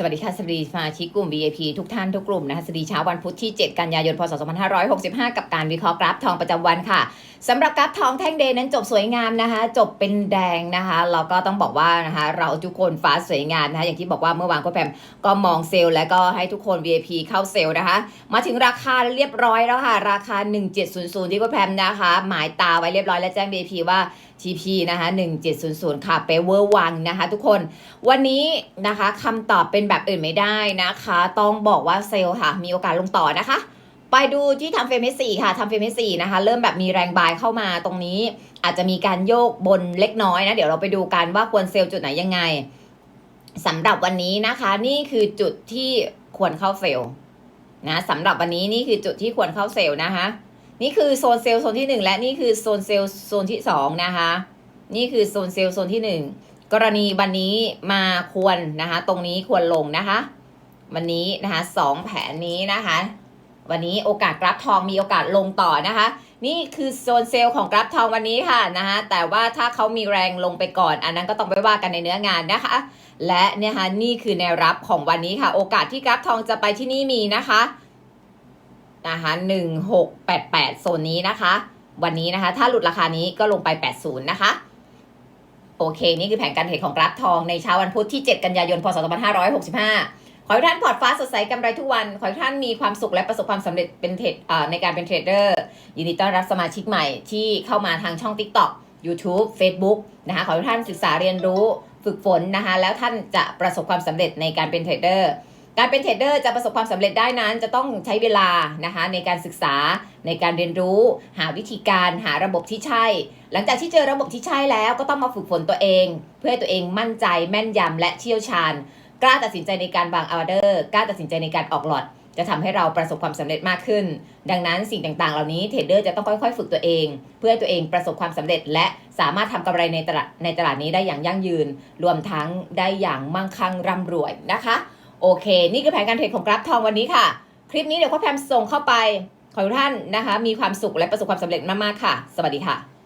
สวัสดีค่ะสวัสดีสมาชิกกลุ่ม VIP ทุกท่านทุกกลุ่มนะคะสวัสดีเช้าวันพุธที่ 7 กันยายน พศ 2565 กับการวิเคราะห์กราฟทองประจำวันค่ะสำหรับกราฟทองแท่งเดย์นั้นจบสวยงามนะคะ จบเป็นแดงนะคะแล้วก็ต้องบอกว่านะคะเราทุกคนฟ้าสวยงามนะคะอย่างที่บอกว่าเมื่อวานก็แพมก็มองเซลล์และก็ให้ทุกคน VIP เข้าเซลล์นะคะ มาถึงราคาเรียบร้อยแล้วค่ะ ราคา 1700 ที่ก็แพมนะคะ หมายตาไว้เรียบร้อยและแจ้ง VIP ว่า TP นะคะ1700 ค่ะเปเวอร์วังนะคะ ทุกคนวันนี้นะคะคำตอบเป็นแบบอื่นไม่ได้นะคะ ต้องบอกว่าเซลล์ค่ะ มีโอกาสลงต่อนะคะ ไปดูที่ทำเฟรมสี่ค่ะทำเฟรมสี่นะคะ เริ่มแบบมีแรงบายเข้ามาตรงนี้ อาจจะมีการโยกบนเล็กน้อยนะ เดี๋ยวเราไปดูกันว่าควรเซลล์จุดไหนยังไงสำหรับวันนี้นะคะ นี่คือจุดที่ควรเข้าเซลล์นะสำหรับวันนี้นี่คือจุดที่ควรเข้าเซลล์นะคะ นี่คือโซนเซลล์โซนที่หนึ่งและนี่คือโซนเซลล์โซนที่สองนะคะนี่คือโซนเซลล์โซนที่หนึ่ง กรณีวันนี้มาควรนะคะ ตรงนี้ควรลงนะคะ วันนี้นะคะสองแผนนี้นะคะ วันนี้โอกาสกราฟทองมีโอกาสลงต่อนะคะ นี่คือโซนเซลล์ของกราฟทองวันนี้ค่ะนะคะแต่ว่าถ้าเขามีแรงลงไปก่อน อันนั้นก็ต้องไปว่ากันในเนื้องานนะคะ และเนี่ยค่ะนี่คือแนวรับของวันนี้ค่ะ โอกาสที่กราฟทองจะไปที่นี่มีนะคะนะคะหนึ่งหกแปดแปดโซนนี้นะคะ วันนี้นะคะ ถ้าหลุดราคานี้ก็ลงไป80นะคะ โอเค นี่คือแผนการเทรดของกราฟทองในเช้าวันพุธที่ 7 กันยายน พศ 2565 ขอให้ท่านพอร์ตฟ้าสดใสกำไรทุกวัน ขอให้ท่านมีความสุขและประสบความสำเร็จเป็นเทรดในการเป็นเทรดเดอร์ ยินดีต้อนรับสมาชิกใหม่ที่เข้ามาทางช่อง TikTok YouTube Facebook นะคะ ขอให้ท่านศึกษาเรียนรู้ฝึกฝนนะคะ แล้วท่านจะประสบความสำเร็จในการเป็นเทรดเดอร์ การเป็นเทรดเดอร์จะประสบความสำเร็จได้นั้น จะต้องใช้เวลานะคะในการศึกษาในการเรียนรู้ หาวิธีการหาระบบที่ใช่ หลังจากที่เจอระบบที่ใช่แล้วก็ต้องมาฝึกฝนตัวเอง เพื่อให้ตัวเองมั่นใจแม่นยำและเชี่ยวชาญ กล้าตัดสินใจในการวางออเดอร์กล้าตัดสินใจในการออกหลอดจะทำให้เราประสบความสำเร็จมากขึ้น ดังนั้นสิ่งต่างๆ เหล่านี้เทรดเดอร์จะต้องค่อยๆ ฝึกตัวเอง เพื่อให้ตัวเองประสบความสำเร็จ และสามารถทำกำไรในตลาดในตลาดนี้ได้อย่างยั่งยืน รวมทั้งได้อย่างมั่งคั่งร่ำรวยนะคะ โอเค นี่คือแผนการเทรดของกราฟทองวันนี้ค่ะ คลิปนี้เดี๋ยวพ่อแพมส่งเข้าไป ขอให้ทุกท่านนะคะ มีความสุขและประสบความสำเร็จมากๆค่ะ สวัสดีค่ะ